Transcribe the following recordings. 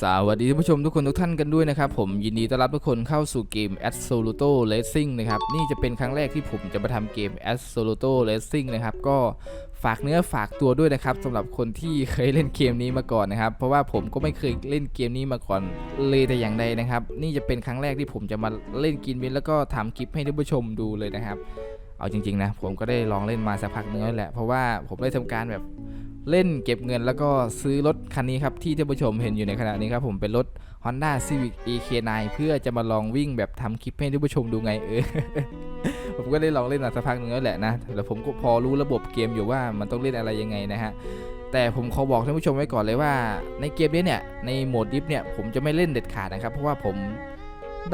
สวัสดีท่านผู้ชมทุกคนทุกท่านกันด้วยนะครับ ผมยินดีต้อนรับทุกคนเข้าสู่เกม Absoluto Racing นะครับ นี่จะเป็นครั้งแรกที่ผมจะมาทำเกม Absoluto Racing นะครับ ก็ฝากเนื้อฝากตัวด้วยนะครับสำหรับคนที่เคยเล่นเกมนี้มาก่อนนะครับ เพราะว่าผมก็ไม่เคยเล่นเกมนี้มาก่อนเลยแต่อย่างใดนะครับ นี่จะเป็นครั้งแรกที่ผมจะมาเล่นกินวินแล้วก็ทำคลิปให้ท่านผู้ชมดูเลยนะครับ เอาจริงๆนะผมก็ได้ลองเล่นมาสักพักนึงแล้วแหละเพราะว่าผมได้ทำการแบบ เล่นเก็บเงินแล้วก็ซื้อรถคันนี้ครับ ที่ท่านผู้ชมเห็นอยู่ในขณะนี้ครับผมเป็นรถ Honda Civic EK9 เพื่อจะมาลองวิ่งแบบทำคลิปให้ท่านผู้ชมดูไงเออผมก็ได้ลองเล่นมาสักพักนึงแล้วแหละนะแต่ผมก็พอรู้ระบบเกมอยู่ว่ามันต้องเล่นอะไรยังไงนะฮะแต่ผมขอบอกท่านผู้ชมไว้ก่อนเลยว่า ในเกมนี้เนี่ยในโหมดดิฟเนี่ยผมจะไม่เล่นเด็ดขาดนะครับเพราะว่าผม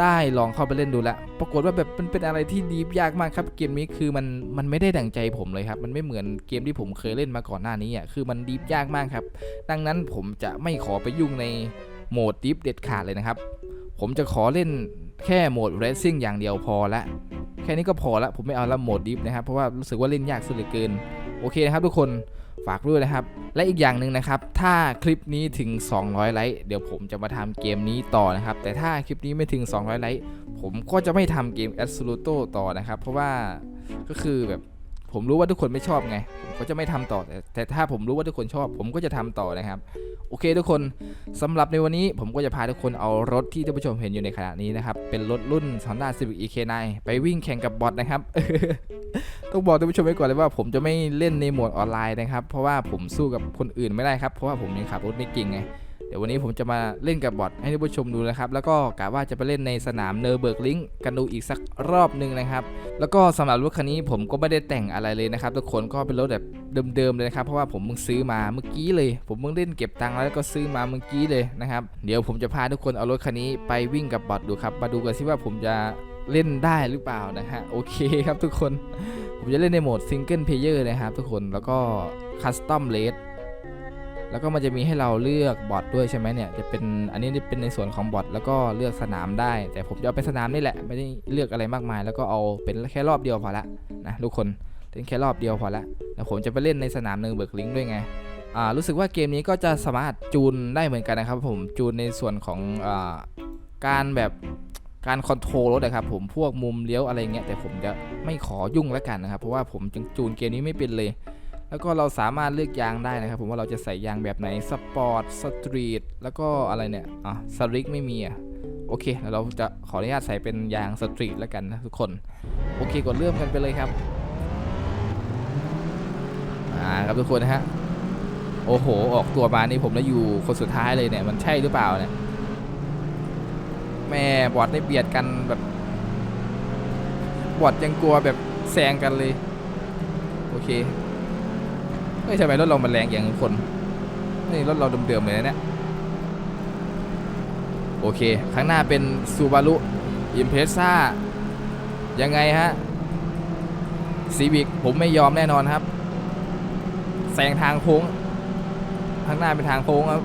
ได้ลองเข้าไปเล่นดูแล้วปรากฏว่าแบบมันเป็นอะไรที่ดีฟยากมากครับ เกมนี้คือมันมันไม่ได้ดั่งใจผมเลยครับ มันไม่เหมือนเกมที่ผมเคยเล่นมาก่อนหน้านี้อะคือมันดีฟยากมากครับ ดังนั้นผมจะไม่ขอไปยุ่งในโหมดดิฟเด็ดขาดเลยนะครับ ผมจะขอเล่นแค่โหมดเรซซิ่งอย่างเดียวพอละแค่นี้ก็พอละผมไม่เอาละโหมดดิฟนะครับเพราะว่ารู้สึกว่าเล่นยากสุดเหลือเกิน โอเคนะครับทุกคนฝากด้วยนะครับ และอีกอย่างหนึ่งนะครับ ถ้าคลิปนี้ถึง 200 ไลค์เดี๋ยวผมจะมาทำเกมนี้ต่อนะครับ แต่ถ้าคลิปนี้ไม่ถึง 200 ไลค์ผมก็จะไม่ทำเกม Absoluto ต่อนะครับ เพราะว่าก็คือแบบผมรู้ว่าทุกคนไม่ชอบไง ผมก็จะไม่ทำต่อแต่แต่ถ้าผมรู้ว่าทุกคนชอบ ผมก็จะทำต่อนะครับ โอเคทุกคนสำหรับในวันนี้ผมก็จะพาทุกคนเอารถที่ท่านผู้ชมเห็นอยู่ในขณะนี้นะครับ เป็นรถรุ่น Honda Civic EK9 ไปวิ่งแข่งกับบอทนะครับ ต้องบอกท่านผู้ชมไว้ก่อนเลยว่าผมจะไม่เล่นในโหมดออนไลน์นะครับ เพราะว่าผมสู้กับคนอื่นไม่ได้ครับ เพราะว่าผมยังขับรถไม่เก่งไง เดี๋ยววันนี้ผมจะมาเล่นกับบอทให้ท่านผู้ชมดูนะครับ แล้วก็กะว่าจะไปเล่นในสนามเนอร์เบิร์กลิงกันดูอีกสักรอบหนึ่งนะครับ แล้วก็สำหรับรถคันนี้ผมก็ไม่ได้แต่งอะไรเลยนะครับ ทุกคนก็เป็นรถแบบเดิมๆเลยนะครับ เพราะว่าผมเพิ่งซื้อมาเมื่อกี้เลย ผมเพิ่งเล่นเก็บตังค์แล้วก็ซื้อมาเมื่อกี้เลยนะครับ เดี๋ยวผมจะพาทุกคนเอารถคันนี้ไปวิ่งกับบอทดูครับ มาดูกันซิว่าผมจะ เล่นได้หรือเปล่านะฮะ โอเคครับทุกคน ผมจะเล่นในโหมดซิงเกิลเพลเยอร์นะครับทุกคนแล้วก็คัสตอมเลสแล้วก็มันจะมีให้เราเลือกบอทด้วยใช่ไหมเนี่ยจะเป็นอันนี้เป็นในส่วนของบอทแล้วก็เลือกสนามได้ แต่ผมจะเอาเป็นสนามนี่แหละ ไม่ได้เลือกอะไรมากมาย แล้วก็เอาเป็นแค่รอบเดียวพอละนะทุกคนเล่นแค่รอบเดียวพอละแล้วผมจะไปเล่นในสนามหนึ่งเบิร์กลิงด้วยไงอ่ารู้สึกว่าเกมนี้ก็จะสามารถจูนได้เหมือนกันนะครับผมจูนในส่วนของอ่าการแบบ การคอนโทรลรถนะครับผมพวกมุมเลี้ยวอะไรเงี้ยแต่ผมจะไม่ขอยุ่งแล้วกันนะครับ เพราะว่าผมจึงจูนเกมนี้ไม่เป็นเลย แล้วก็เราสามารถเลือกยางได้นะครับ ผมว่าเราจะใส่ยางแบบไหนสปอร์ตสตรีทแล้วก็อะไรเนี่ยอะสลิกไม่มีอะโอเคแล้วเราจะขออนุญาตใส่เป็นยางสตรีทแล้วกันนะทุกคน โอเคกดเริ่มกันไปเลยครับอ่าครับทุกคนนะฮะโอ้โห ออกตัวมานี่ผมแล้วอยู่คนสุดท้ายเลยเนี่ยมันใช่หรือเปล่าเนี่ย แม่บอดได้เบียดกันแบบบอดยังกลัวแบบแซงกันเลย โอเคเฮ้ยทำไมรถเรามันแรงอย่างคนนี่รถเราเดิมๆเลยนะเนี่ยโอเค ข้างหน้าเป็นซูบารุอิมเพรสซ่ายังไงฮะซีวิกผมไม่ยอมแน่นอนครับแซงทางโค้งข้างหน้าเป็นทางโค้งครับ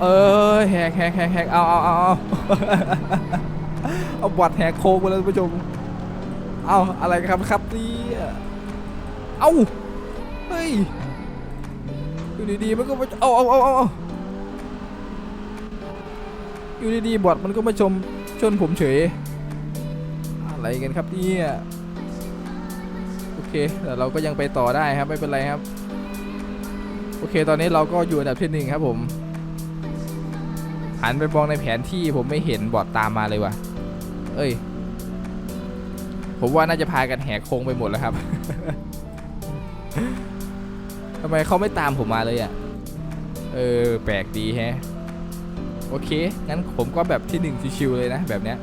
เออแหกแหกแหกแหกเอาเอาเอาเอาเอาบอดแหกโค้งไปแล้วท่านผู้ชม เอาอะไรครับครับนี่เอาเฮ้ยอยู่ดีๆมันก็มาเอาเอาเอาเอาอยู่ดีๆบอทมันก็มาชมชนผมเฉย อะไรกันครับเนี่ยโอเคแต่เราก็ยังไปต่อได้ครับไม่เป็นไรครับ โอเคตอนนี้เราก็อยู่อันดับที่หนึ่งครับผม หันไปมองในแผนที่ผมไม่เห็นบอทตามมาเลยว่ะ เอ้ย ผมว่าน่าจะพากันแหกโค้งไปหมดแล้วครับทำไมเขาไม่ตามผมมาเลยอะ เออ แปลกดีแฮะ โอเค งั้นผมก็แบบที่หนึ่งชิวๆเลยนะ แบบเนี้ย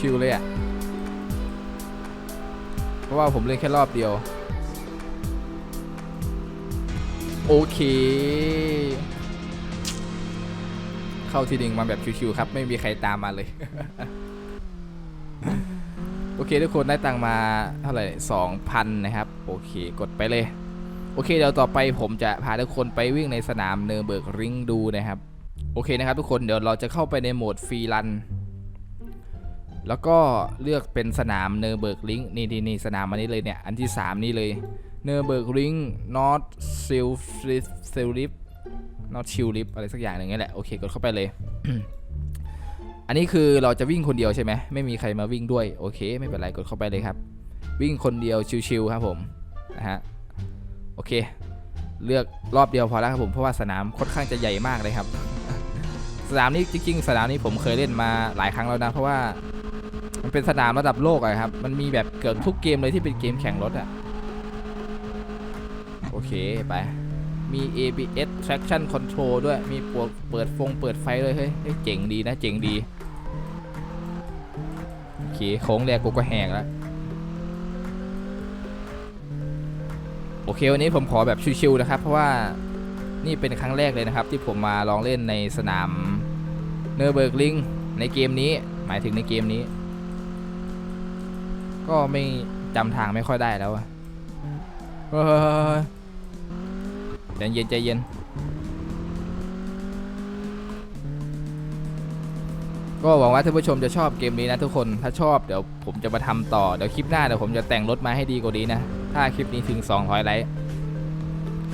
ชิวๆเลยอะ เพราะว่าผมเล่นแค่รอบเดียว โอเค เข้าที่หนึ่งมาแบบชิวๆครับ ไม่มีใครตามมาเลย โอเคทุกคนได้ตังมาเท่าไหร่สองพันนะครับ โอเคกดไปเลย โอเคเดี๋ยวต่อไปผมจะพาทุกคนไปวิ่งในสนามเนอร์เบิร์กริงดูนะครับ โอเคนะครับทุกคนเดี๋ยวเราจะเข้าไปในโหมดฟรีรันแล้วก็เลือกเป็นสนามเนอร์เบิร์กลิงนี่นี่นี่สนามอันนี้เลยเนี่ย อันที่ 3 นี่เลยเนอร์เบิร์กริงนอตซิลซิลลิฟ not chill lift อะไรสักอย่างหนึ่งนี่แหละโอเคกดเข้าไปเลย อันนี้คือเราจะวิ่งคนเดียวใช่ไหมไม่มีใครมาวิ่งด้วยโอเค ไม่เป็นไรกดเข้าไปเลยครับ วิ่งคนเดียวชิวๆครับผมนะฮะโอเค เลือกรอบเดียวพอแล้วครับผมเพราะว่าสนามค่อนข้างจะใหญ่มากเลยครับ สนามนี้จริง ๆ สนามนี้ผมเคยเล่นมาหลายครั้งแล้วนะเพราะว่ามันเป็นสนามระดับโลกอะครับ มันมีแบบเกือบทุกเกมเลยที่เป็นเกมแข่งรถอะโอเคไป มี ABS traction control ด้วย มีปวดเปิดฟงเปิดไฟเลยเฮ้ยเฮ้ย เจ๋งดีนะ เจ๋งดี โอเค โค้งแรกกูก็แหกแล้ว โอเค วันนี้ผมขอแบบชิวๆนะครับ เพราะว่านี่เป็นครั้งแรกเลยนะครับ ที่ผมมาลองเล่นในสนามเนอร์เบิร์กลิงในเกมนี้ หมายถึงในเกมนี้ ก็ไม่จำทางไม่ค่อยได้แล้วอะ ใจเย็นใจเย็นก็หวังว่าท่านผู้ชมจะชอบเกมนี้นะทุกคน ถ้าชอบเดี๋ยวผมจะมาทำต่อ เดี๋ยวคลิปหน้าเดี๋ยวผมจะแต่งรถมาให้ดีกว่านี้นะ ถ้าคลิปนี้ถึง 200 ไลค์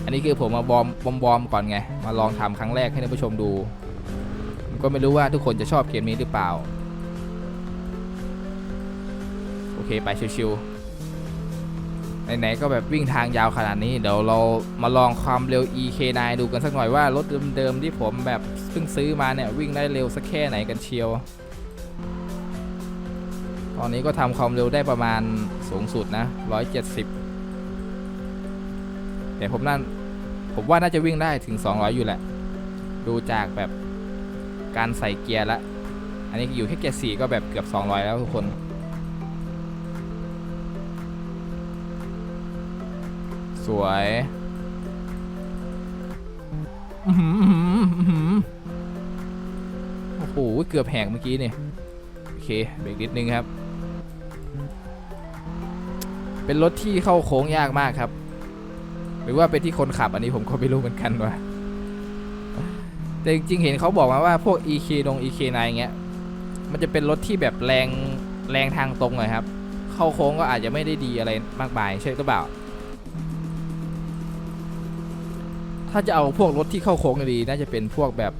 อันนี้คือผมมาบอมบอมบอมก่อนไง มาลองทำครั้งแรกให้ท่านผู้ชมดู ก็ไม่รู้ว่าทุกคนจะชอบเกมนี้หรือเปล่า โอเคไปชิวๆ ไหนๆก็แบบวิ่งทางยาวขนาดนี้ เดี๋ยวเรามาลองความเร็ว EK9 ดูกันสักหน่อยว่ารถเดิมๆที่ผมแบบเพิ่งซื้อมาเนี่ยวิ่งได้เร็วสักแค่ไหนกันเชียว ตอนนี้ก็ทำความเร็วได้ประมาณสูงสุดนะ 170 แต่ผมนั่นผมว่าน่าจะวิ่งได้ถึง 200 อยู่แหละ ดูจากแบบการใส่เกียร์ละ อันนี้อยู่แค่เกียร์สก็แบบเกือบ 200 แล้วทุกคน วยอือหือโอ้โหเกือบแหกเมื่อกี้นี่โอเคเบรกนิดนึงครับ เป็นรถที่เข้าโค้งยากมากครับ หรือว่าเป็นที่คนขับอันนี้ผมก็ไม่รู้เหมือนกันว่าแต่จริงๆเห็นเขาบอกมาว่าพวก EK ลง EK9 เงี้ย มันจะเป็นรถที่แบบแรงแรงทางตรงเลยครับ เข้าโค้งก็อาจจะไม่ได้ดีอะไรมากมายใช่หรือเปล่า ถ้าจะเอาพวกรถที่เข้าโค้งดีน่าจะเป็นพวกแบบ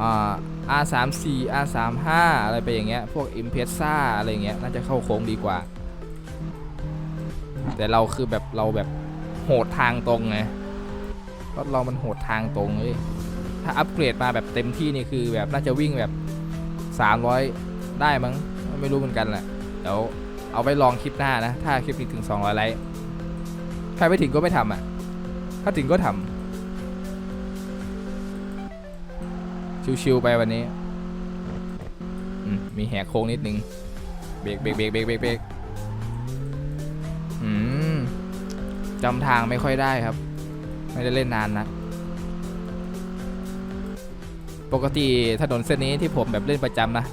อ่า R34 R35 อะไรไปอย่างเงี้ย พวก Impreza อะไรเงี้ย น่าจะเข้าโค้งดีกว่า แต่เราคือแบบเราแบบโหดทางตรงไง รถเรามันโหดทางตรงเลย ถ้าอัปเกรดมาแบบเต็มที่นี่คือแบบน่าจะวิ่งแบบ 300 ได้มั้ง ไม่รู้เหมือนกันแหละ เดี๋ยวเอาไว้ลองคลิปหน้านะ ถ้าคลิปนี้ถึง 200 ไลค์ ใครไม่ถึงก็ไม่ทำอะ ถ้าถึงก็ทำชิวๆไปวันนี้มีแหกโค้งนิดนึงเบรกเบรกเบรกเบรกเบรกเบรกจำทางไม่ค่อยได้ครับ ไม่ได้เล่นนานนะปกติถนนเส้นนี้ที่ผมแบบเล่นประจำนะ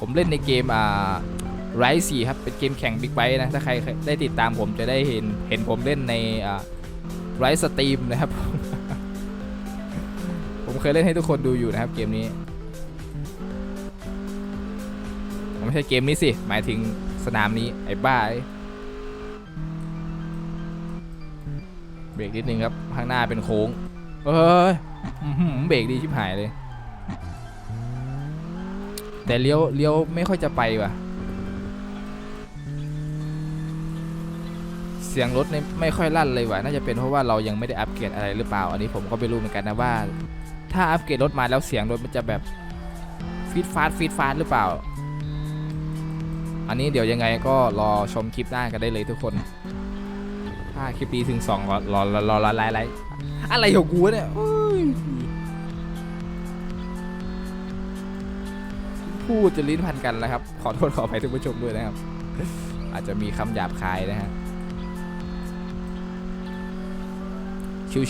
ผมเล่นในเกมอ่าไรสี่ครับ เป็นเกมแข่งบิ๊กไบค์นะ ถ้าใครได้ติดตามผมจะได้เห็นเห็นผมเล่นในอ่า ไรสตรีมนะครับ ผมเคยเล่นให้ทุกคนดูอยู่นะครับเกมนี้ไม่ใช่เกมนี้สิ หมายถึงสนามนี้ ไอ้บ้าไอ้เบรกนิดนึงครับ ข้างหน้าเป็นโค้ง เอ้ยอื้อหือเบรกดีชิบหายเลย แต่เลี้ยวเลี้ยวไม่ค่อยจะไปว่ะ เสียงรถเนี่ยไม่ค่อยลั่นเลยว่ะน่าจะเป็นเพราะว่าเรายังไม่ได้อัปเกรดอะไรหรือเปล่า อันนี้ผมก็ไม่รู้เหมือนกันนะว่า ถ้าอัปเกรดรถมาแล้วเสียงรถมันจะแบบฟีดฟาดฟีดฟาดหรือเปล่า อันนี้เดี๋ยวยังไงก็รอชมคลิปหน้ากันได้เลยทุกคน ถ้าคลิปนี้ถึง2รอรอรอรอรอไลฟ์ไลอะไรของกูเนี่ยโอ้ยพูดจะลิ้นพันกันแล้วครับ ขอโทษขออภัยทุกผู้ชมด้วยนะครับ อาจจะมีคำหยาบคายนะฮะ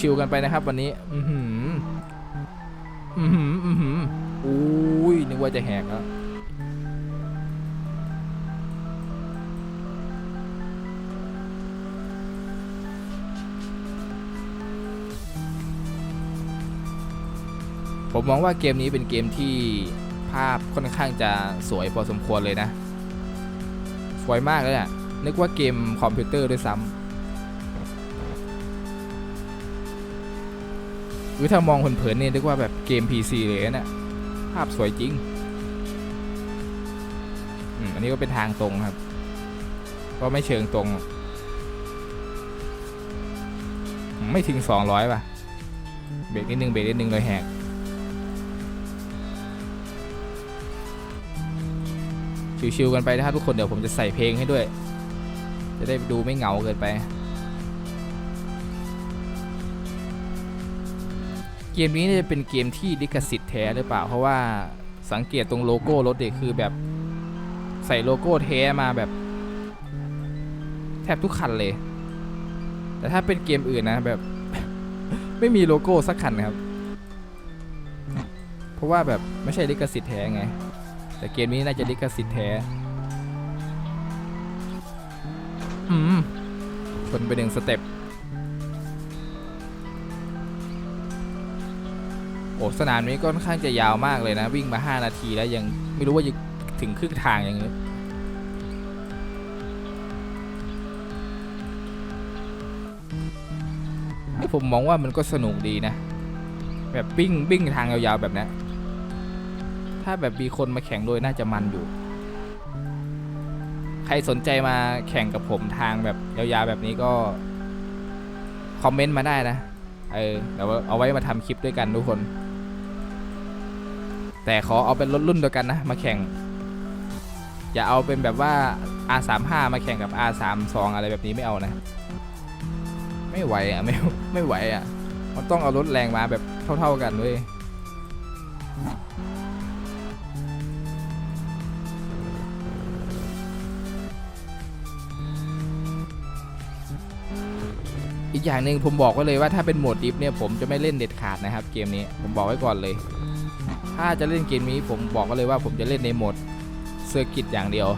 ชิวๆกันไปนะครับ วันนี้ อือหืออือหืออือหืออุ้ยนึกว่าจะแหกแล้วผมมองว่าเกมนี้เป็นเกมที่ภาพค่อนข้างจะสวยพอสมควรเลยนะ สวยมากเลยอะนึกว่าเกมคอมพิวเตอร์ด้วยซ้ำ อุ้ยถ้ามองเผินๆเนี่ยนึกว่าแบบเกม PC เลยนะเนี่ยภาพสวยจริงอันนี้ก็เป็นทางตรงครับ ก็ไม่เชิงตรง ไม่ถึง 200 ป่ะ เบรกนิดนึงเบรกนิดนึงเลยแหกชิวๆกันไปนะครับทุกคนเดี๋ยวผมจะใส่เพลงให้ด้วย จะได้ดูไม่เหงาเกินไป เกมนี้น่าจะเป็นเกมที่ลิขสิทธิ์แท้หรือเปล่า เพราะว่าสังเกตตรงโลโก้รถเด็กคือแบบใส่โลโก้แท้มาแบบ แทบทุกคันเลย แต่ถ้าเป็นเกมอื่นนะแบบ ไม่มีโลโก้สักคันนะครับ เพราะว่าแบบไม่ใช่ลิขสิทธิ์แท้ไง แต่เกมนี้น่าจะลิขสิทธิ์แท้อืมชนไปหนึ่งสเต็ป โอ้สนามนี้ก็ค่อนข้างจะยาวมากเลยนะ วิ่งมา 5 นาทีแล้วยังไม่รู้ว่าจะถึงครึ่งทางย่างนี้ให้ผมมองว่ามันก็สนุกดีนะ แบบวิ่งวิ่งทางยาวๆแบบนี้ถ้าแบบมีคนมาแข่งด้วยน่าจะมันอยู่ ใครสนใจมาแข่งกับผมทางแบบยาวๆแบบนี้ก็ คอมเมนต์มาได้นะ เออเดี๋ยวเอาไว้มาทำคลิปด้วยกันทุกคน แต่ขอเอาเป็นรถรุ่นเดียวกันนะมาแข่ง อย่าเอาเป็นแบบว่า R35 มาแข่งกับ R32 อะไรแบบนี้ไม่เอานะ ไม่ไหวอะไม่ไม่ไหวอะ มันต้องเอารถแรงมาแบบเท่า ๆกันด้วยอีกอย่างหนึ่งผมบอกไว้เลยว่าถ้าเป็นโหมดดิฟเนี่ยผมจะไม่เล่นเด็ดขาดนะครับเกมนี้ผมบอกไว้ก่อนเลย ถ้าจะเล่นเกมนี้ผมบอกไว้เลยว่าผมจะเล่นในโหมดเซอร์กิตอย่างเดียว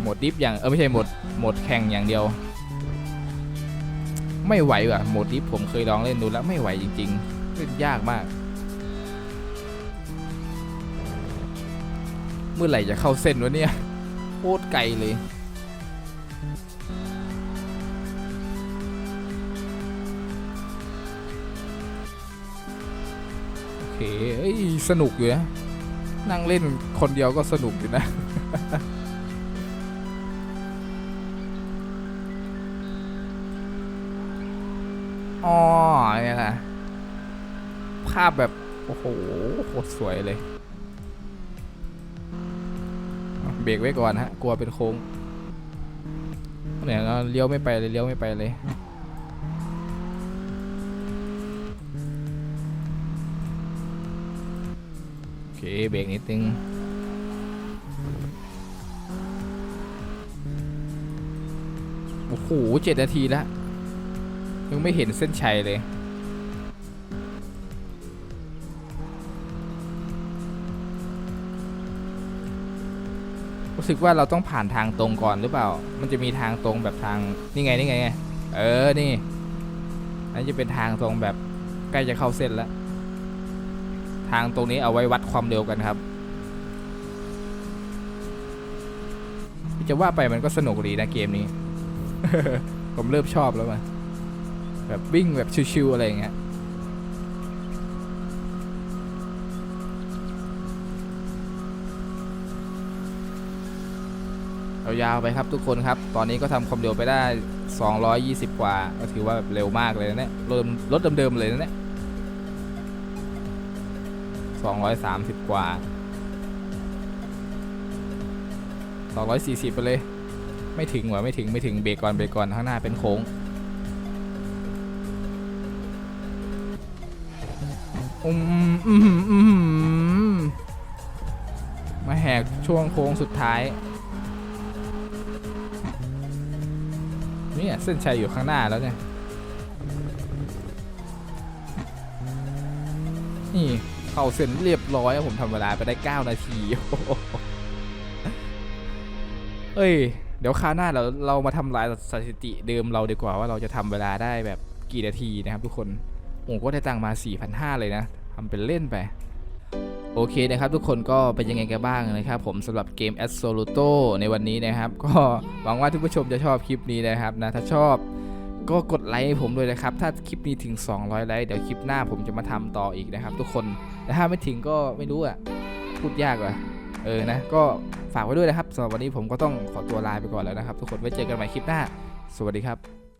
โหมดดิฟอย่างเออไม่ใช่โหมดโหมดแข่งอย่างเดียว ไม่ไหวว่ะโหมดดิฟผมเคยลองเล่นดูแล้วไม่ไหวจริงๆเล่นยากมาก เมื่อไหร่จะเข้าเส้นวะเนี่ยโคตรไกลเลย เคเอ้ยสนุกอยู่นะนั่งเล่นคนเดียวก็สนุกอยู่นะอ๋อเนี่ยนะภาพแบบ โอ้โหโคตรสวยเลยเอาเบรกไว้ก่อนฮะ กลัวเป็นโค้งเนี่ยเราเลี้ยวไม่ไปเลยเลี้ยวไม่ไปเลย เคเบรกนิดนึงโอ้โหเจ็ดนาทีแล้วยังไม่เห็นเส้นชัยเลย รู้สึกว่าเราต้องผ่านทางตรงก่อนหรือเปล่า มันจะมีทางตรงแบบทางนี่ไงนี่ไง เออ นี่นั่นจะเป็นทางตรงแบบใกล้จะเข้าเส้นแล้ว ทางตรงนี้เอาไว้วัดความเร็วกันครับ จะว่าไปมันก็สนุกดีนะเกมนี้ ผมเริ่มชอบแล้วมาแบบวิ่งแบบชิวๆอะไรอย่างเงี้ยเอายาวไปครับทุกคนครับ ตอนนี้ก็ทำความเร็วไปได้ 220 กว่า ก็ถือว่าแบบเร็วมากเลยนะเนี่ยเริ่มรถเดิมๆเลยนะเนี่ย 230 กว่า 240 ไปเลย ไม่ถึงว่ะไม่ถึงไม่ถึงเบรกก่อนเบรกก่อนข้างหน้าเป็นโค้ง อืมอืมอืมมาแหกช่วงโค้งสุดท้ายเนี่ยเส้นชัยอยู่ข้างหน้าแล้วเนี่ย นี่ เข้าเส้นเรียบร้อยผมทำเวลาไปได้ 9 นาทีเอ้ย เดี๋ยวคราวหน้าเราเรามาทำลายสถิติเดิมเราดีกว่าว่าเราจะทำเวลาได้แบบกี่นาทีนะครับทุกคนผมก็ได้ตังมา 4,500 เลยนะทำเป็นเล่นไปโอเคนะครับทุกคนก็เป็นยังไงกันบ้างนะครับผมสำหรับเกม a s s o l u t o ในวันนี้นะครับ ก็หวังว่าทุกผู้ชมจะชอบคลิปนี้นะครับนะถ้าชอบก็กดไลค์ให้ผมด้วยนะครับ ถ้าคลิปนี้ถึง 200 ไลค์เดี๋ยวคลิปหน้าผมจะมาทำต่ออีกนะครับทุกคน แต่ถ้าไม่ถึงก็ไม่รู้อะพูดยากว่ะเออนะก็ฝากไว้ด้วยนะครับสำหรับวันนี้ผมก็ต้องขอตัวลาไปก่อนแล้วนะครับ ทุกคนไว้เจอกันใหม่คลิปหน้า สวัสดีครับ